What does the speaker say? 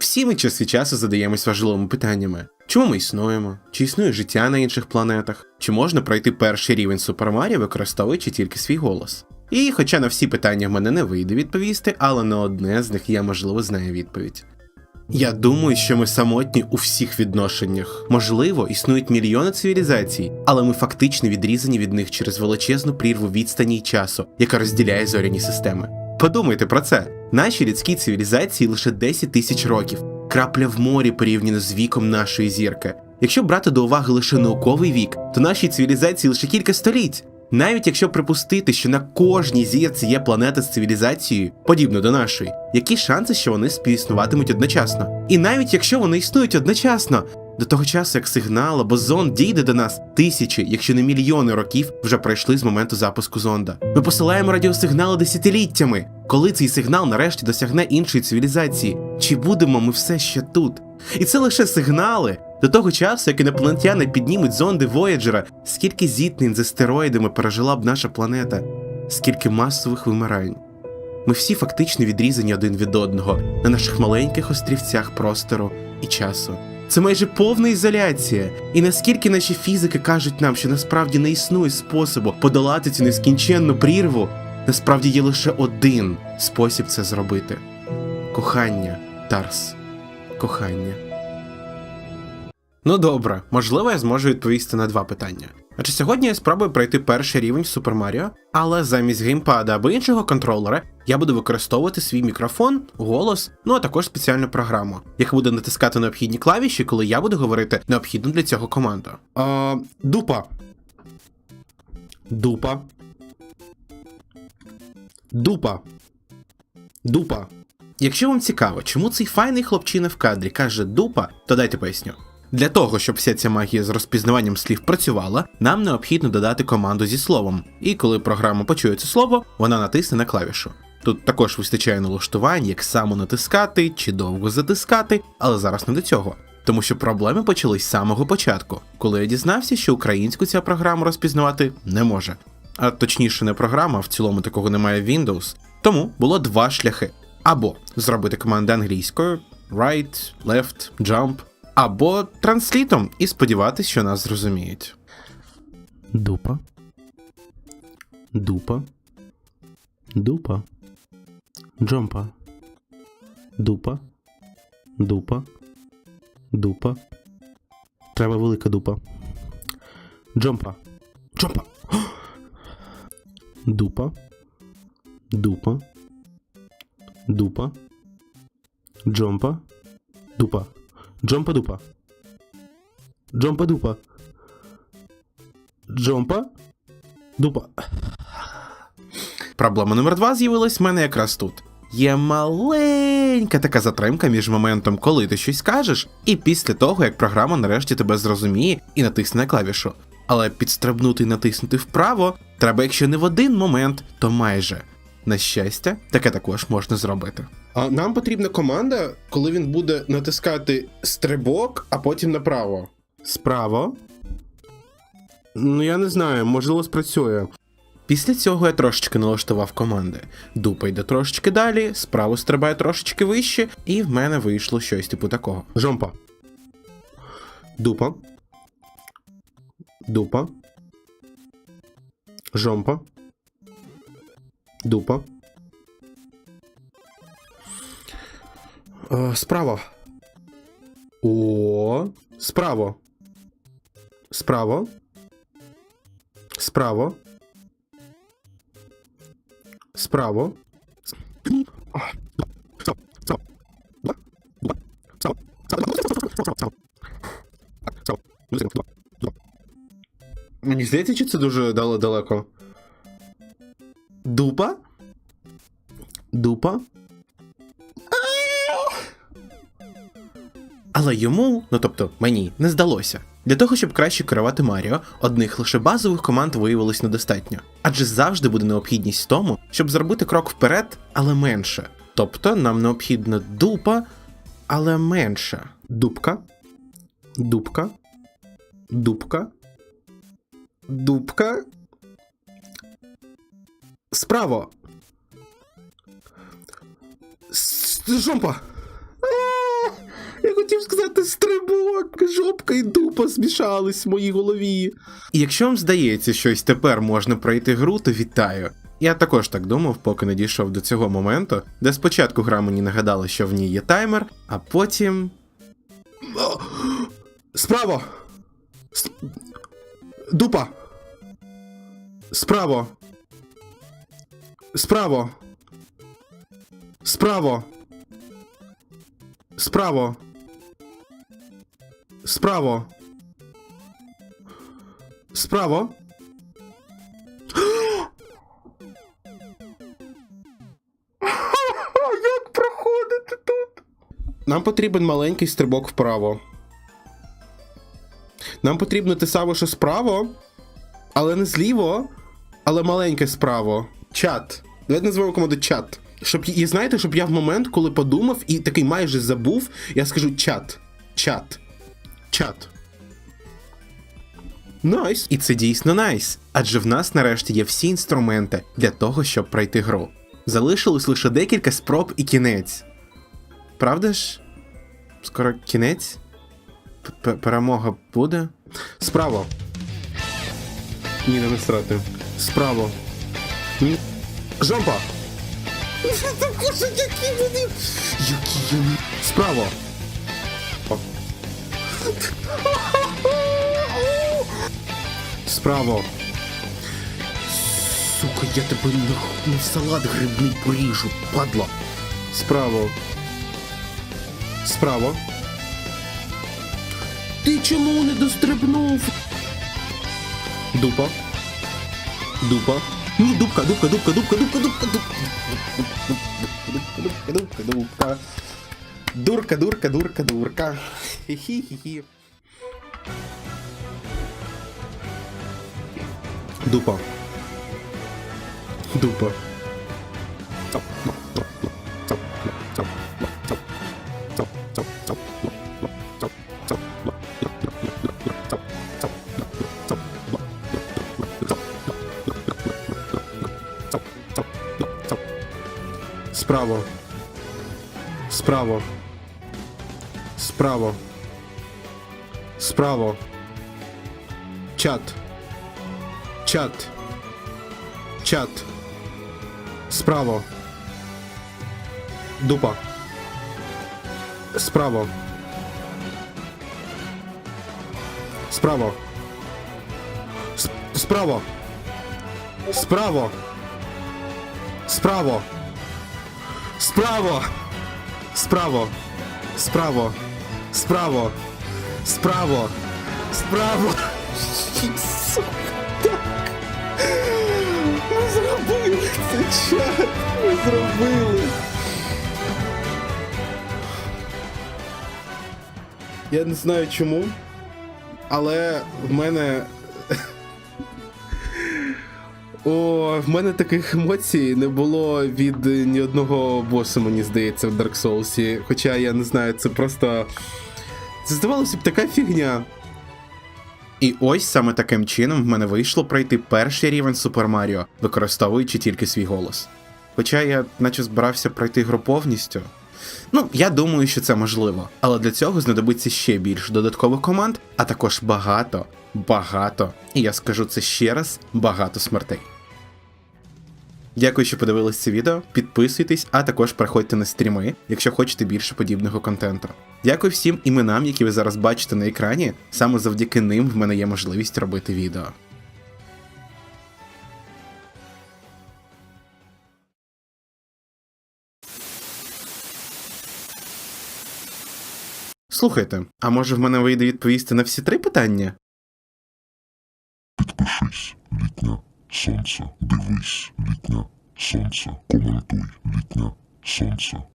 Всі ми час від часу задаємось важливими питаннями: чому ми існуємо? Чи існує життя на інших планетах? Чи можна пройти перший рівень Супер Маріо, використовуючи тільки свій голос? І хоча на всі питання в мене не вийде відповісти, але на одне з них я можливо знаю відповідь. Я думаю, що ми самотні у всіх відношеннях. Можливо, існують мільйони цивілізацій, але ми фактично відрізані від них через величезну прірву відстані й часу, яка розділяє зоряні системи. Подумайте про це. Наші людські цивілізації лише 10 тисяч років, крапля в морі порівняно з віком нашої зірки. Якщо брати до уваги лише науковий вік, то нашій цивілізації лише кілька століть. Навіть якщо припустити, що на кожній зірці є планета з цивілізацією, подібно до нашої, які шанси, що вони співіснуватимуть одночасно? І навіть якщо вони існують одночасно, до того часу, як сигнал або зонд дійде до нас, тисячі, якщо не мільйони років вже пройшли з моменту запуску зонда. Ми посилаємо радіосигнали десятиліттями. Коли цей сигнал нарешті досягне іншої цивілізації, чи будемо ми все ще тут? І це лише сигнали. До того часу, як інопланетяни піднімуть зонди Вояджера, скільки зіткнень з астероїдами пережила б наша планета, скільки масових вимирань. Ми всі фактично відрізані один від одного на наших маленьких острівцях простору і часу. Це майже повна ізоляція. І наскільки наші фізики кажуть нам, що насправді не існує способу подолати цю нескінченну прірву, насправді є лише один спосіб це зробити: кохання, Тарс. Кохання. Ну добре, можливо, я зможу відповісти на два питання. Адже сьогодні я спробую пройти перший рівень в Маріо, але замість геймпада або іншого контролера я буду використовувати свій мікрофон, голос, ну а також спеціальну програму, яка буде натискати необхідні клавіші, коли я буду говорити необхідну для цього команду. А, дупа. Дупа. Дупа. Дупа. Якщо вам цікаво, чому цей файний хлопчина в кадрі каже дупа, то дайте поясню. Для того, щоб вся ця магія з розпізнаванням слів працювала, нам необхідно додати команду зі словом. І коли програма почує це слово, вона натисне на клавішу. Тут також вистачає налаштувань, як саме натискати чи довго затискати, але зараз не до цього. Тому що проблеми почались з самого початку, коли я дізнався, що українську ця програма розпізнавати не може. А точніше, не програма, в цілому такого немає в Windows. Тому було два шляхи: або зробити команди англійською right, left, jump, або транслітом і сподіватися, що нас зрозуміють. Дупа. Дупа. Дупа. Джомпа. Дупа. Дупа. Дупа. Треба велика дупа. Джомпа. Джомпа. Дупа. Дупа. Дупа. Джомпа. Дупа. Джомпа дупа. Джомпа дупа. Джомпа. Дупа. Проблема номер два з'явилась в мене якраз тут. Є маленька така затримка між моментом, коли ти щось кажеш, і після того, як програма нарешті тебе зрозуміє і натисне на клавішу. Але підстрибнути і натиснути вправо треба, якщо не в один момент, то майже. На щастя, таке також можна зробити. А нам потрібна команда, коли він буде натискати стрибок, а потім направо. Справа. Ну, я не знаю, можливо, спрацює. Після цього я трошечки налаштував команди. Дупа йде трошечки далі, справа стрибає трошечки вище, і в мене вийшло щось типу такого. Жомпа. Дупа. Дупа. Жомпа. Дупа. Е, справа. О, справа. Справа. Справа. Справа. Мені здається, чи це дуже далеко. Дупа? Дупа? Але йому, ну тобто мені, не здалося. Для того, щоб краще керувати Маріо, одних лише базових команд виявилось недостатньо. Адже завжди буде необхідність в тому, щоб зробити крок вперед, але менше. Тобто нам необхідна дупа, але менша. Дупка. Дупка. Дупка. Дупка. Справа. С- Жомпа. Як жопка і дупа змішались в моїй голові. І якщо вам здається, що ось тепер можна пройти гру, то вітаю. Я також так думав, поки не дійшов до цього моменту, де спочатку гра мені нагадала, що в ній є таймер, а потім. Справа! С- Дупа! Справа! Справа! Справа! Справа! Справа! Справа! Нам потрібен маленький стрибок вправо. Нам потрібно те саме, що справа, але не зліво, але маленьке справа. Чат. Давайте назвемо команду чат. Щоб і знаєте, щоб я в момент, коли подумав і такий майже забув, я скажу чат. Чат. Чат. Найс. І це дійсно найс. Адже в нас нарешті є всі інструменти для того, щоб пройти гру. Залишилось лише декілька спроб і кінець. Правда ж? Скоро кінець? П- Перемога буде? Справа. Ні, не насрати. Справа. Ні. Жомпа! Також які вони. Які вони. Справа. Справа. Сука, я тебе на, на салат грибний поріжу, падла. Справа. Справа. Ти чому не дострибнув? Дупа. Дупа. Ні, дупка, дупка, дупка, дупка, дупка, дупка, дупка. Дупка, дупка, дупка. Дурка, дурка, дурка, дурка. Хі-хі-хі. Дупа. Дупа. Справа. Справа. Справа. Справа. Чат. Чат. Чат. Справа. Дупа. Справа. Справа. Справа. Справа. Справа. Справа. Справа. Справа. Справа. Справа. Сука, так. Ми зробили це чат. Ми зробили. Я не знаю чому, але в мене. О, в мене таких емоцій не було від ні одного боса, мені здається, в Dark Souls. Хоча я не знаю, це просто. Це здавалося б така фігня. І ось саме таким чином в мене вийшло пройти перший рівень Super Mario, використовуючи тільки свій голос. Хоча я наче збирався пройти гру повністю. Ну, я думаю, що це можливо, але для цього знадобиться ще більше додаткових команд, а також багато, багато, і я скажу це ще раз, багато смертей. Дякую, що подивились це відео. Підписуйтесь, а також приходьте на стріми, якщо хочете більше подібного контенту. Дякую всім іменам, які ви зараз бачите на екрані. Саме завдяки ним в мене є можливість робити відео. Слухайте, а може в мене вийде відповісти на всі три питання? Підпишись, літня сонце. Дивись, літня сонце. Коментуй, літня сонце.